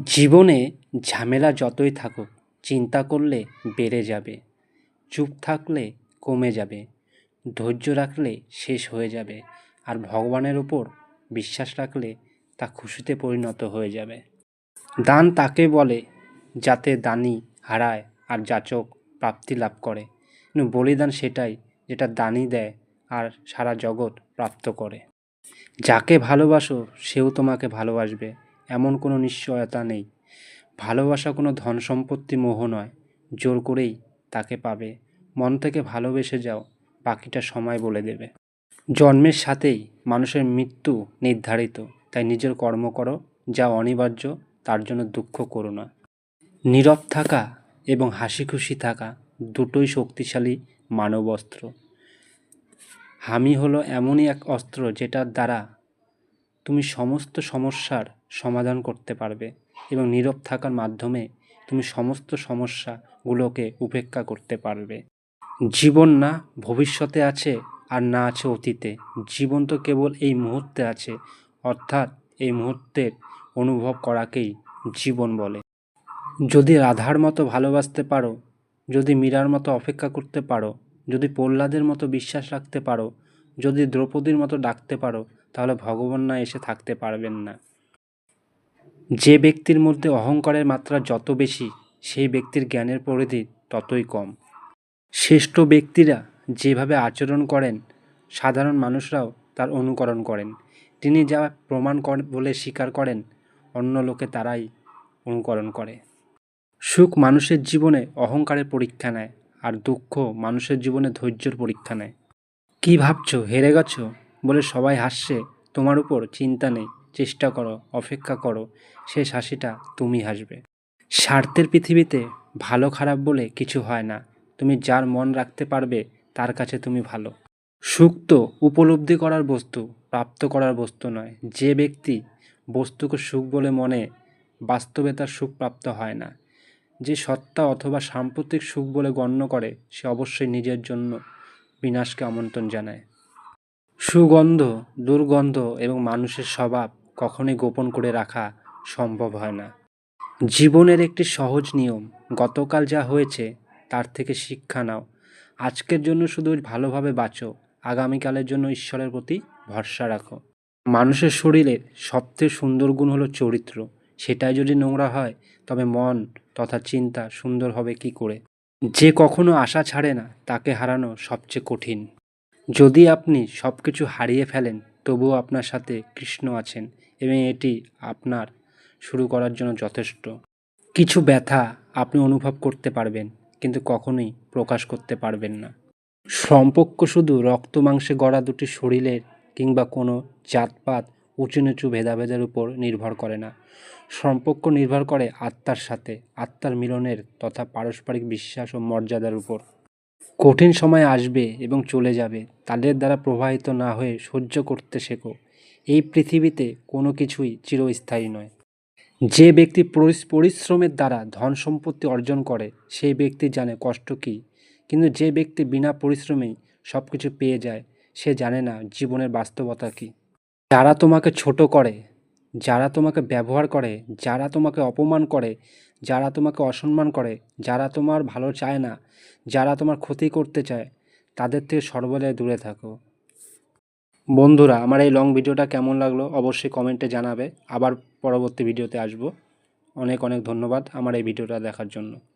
জীবনে ঝামেলা যতই থাকুক, চিন্তা করলে বেড়ে যাবে, চুপ থাকলে কমে যাবে, ধৈর্য রাখলে শেষ হয়ে যাবে, আর ভগবানের ওপর বিশ্বাস রাখলে তা খুশিতে পরিণত হয়ে যাবে। দান তাকে বলে, যাতে দানি হারায় আর যাচক প্রাপ্তি লাভ করে। কিন্তু বলিদান সেটাই যেটা দানি দেয় আর সারা জগৎ প্রাপ্ত করে। যাকে ভালোবাসো, সেও তোমাকে ভালোবাসবে। এমন কোনো নিশ্চয়তা নেই। ভালোবাসা কোনো ধন সম্পত্তি মোহ নয়। জোর করেই তাকে পাবে। মন থেকে ভালোবেসে যাও, বাকিটা সময় বলে দেবে। জন্মের সাথেই মানুষের মৃত্যু নির্ধারিত। তাই নিজের কর্ম করো, যা অনিবার্য, তার জন্য দুঃখ করো না। নীরব থাকা এবং হাসি খুশি থাকা দুটোই শক্তিশালী মানব অস্ত্র হামি হলো এমনই এক অস্ত্র যেটার দ্বারা তুমি সমস্ত সমস্যার সমাধান করতে পারবে এবং নীরব থাকার মাধ্যমে তুমি সমস্ত সমস্যাগুলোকে উপেক্ষা করতে পারবে। জীবন না ভবিষ্যতে আছে আর না আছে অতীতে। জীবন তো কেবল এই মুহূর্তে আছে, অর্থাৎ এই মুহূর্তের অনুভব করাকেই জীবন বলে। যদি রাধার মতো ভালোবাসতে পারো, যদি মীরার মতো অপেক্ষা করতে পারো, যদি প্রহ্লাদের মতো বিশ্বাস রাখতে পারো যদি দ্রৌপদীর মতো ডাকতে পারো, তাহলে ভগবান না এসে থাকতে পারবেন না। যে ব্যক্তির মধ্যে অহংকারের মাত্রা যত বেশি, সেই ব্যক্তির জ্ঞানের পরিধি ততই কম। শ্রেষ্ঠ ব্যক্তিরা যেভাবে আচরণ করেন, সাধারণ মানুষরাও তার অনুকরণ করেন। তিনি যা প্রমাণ বলে স্বীকার করেন, অন্য লোকে তারাই অনুকরণ করে। সুখ মানুষের জীবনে অহংকারের পরীক্ষা নেয়, আর দুঃখ মানুষের জীবনে ধৈর্যের পরীক্ষা নেয়। কী ভাবছ? হেরে গেছো? বলে সবাই হাসছে। তোমার উপর চিন্তা নেই। চেষ্টা করো, অপেক্ষা করো। শেষ হাসিটা তুমি হাসবে। স্বার্থের পৃথিবীতে ভালো খারাপ বলে কিছু হয় না। তুমি যার মন রাখতে পারবে, তার কাছে তুমি ভালো। সুখ তো উপলব্ধি করার বস্তু, প্রাপ্ত করার বস্তু নয়। যে ব্যক্তি বস্তুকে সুখ বলে মনে, বাস্তবে তার সুখ প্রাপ্ত হয় না। যে সত্তা অথবা সাম্প্রতিক সুখ বলে গণ্য করে, সে অবশ্যই নিজের জন্য বিনাশকে আমন্ত্রণ জানায়। সুগন্ধ, দুর্গন্ধ এবং মানুষের স্বভাব কখনোই গোপন করে রাখা সম্ভব হয় না। জীবনের একটি সহজ নিয়ম, গতকাল যা হয়েছে, তার থেকে শিক্ষা নাও। আজকের জন্য শুধু ভালোভাবে বাঁচো, আগামীকালের জন্য ঈশ্বরের প্রতি ভরসা রাখো। মানুষের শরীরের সবচেয়ে সুন্দর গুণ হলো চরিত্র। সেটাই যদি নোংরা হয়, তবে মন তথা চিন্তা সুন্দর হবে কি করে? যে কখনো আশা ছাড়ে না, তাকে হারানো সবচেয়ে কঠিন। যদি আপনি সব কিছু হারিয়ে ফেলেন, তবুও আপনার সাথে কৃষ্ণ আছেন এবং এটি আপনার শুরু করার জন্য যথেষ্ট। কিছু ব্যথা আপনি অনুভব করতে পারবেন, কিন্তু কখনোই প্রকাশ করতে পারবেন না। সম্পর্ক শুধু রক্ত মাংসে গড়া দুটি শরীরের কিংবা কোনো জাতপাত উঁচু নিচু ভেদাভেদের উপর নির্ভর করে না। সম্পর্ক নির্ভর করে আত্মার সাথে, আত্মার মিলনের তথা পারস্পরিক বিশ্বাস ও মর্যাদার উপর। কঠিন সময় আসবে এবং চলে যাবে, তাদের দ্বারা প্রবাহিত না হয়ে সহ্য করতে শেখো। এই পৃথিবীতে কোনো কিছুই চিরস্থায়ী নয়। যে ব্যক্তি পরিশ্রমের দ্বারা ধন সম্পত্তি অর্জন করে, সেই ব্যক্তি জানে কষ্ট কী। কিন্তু যে ব্যক্তি বিনা পরিশ্রমেই সব কিছু পেয়ে যায়, সে জানে না জীবনের বাস্তবতা কী। যারা তোমাকে ছোট করে যারা তোমাকে ব্যবহার করে, যারা তোমাকে অপমান করে, যারা তোমাকে অসম্মান করে, যারা তোমার ভালো চায় না, যারা তোমার ক্ষতি করতে চায়, তাদের থেকে সর্বদাই দূরে থাকো। বন্ধুরা, আমার এই লং ভিডিওটা কেমন লাগল অবশ্যই কমেন্টে জানাবে। আবার পরবর্তী ভিডিওতে আসব। অনেক অনেক ধন্যবাদ আমার এই ভিডিওটা দেখার জন্য।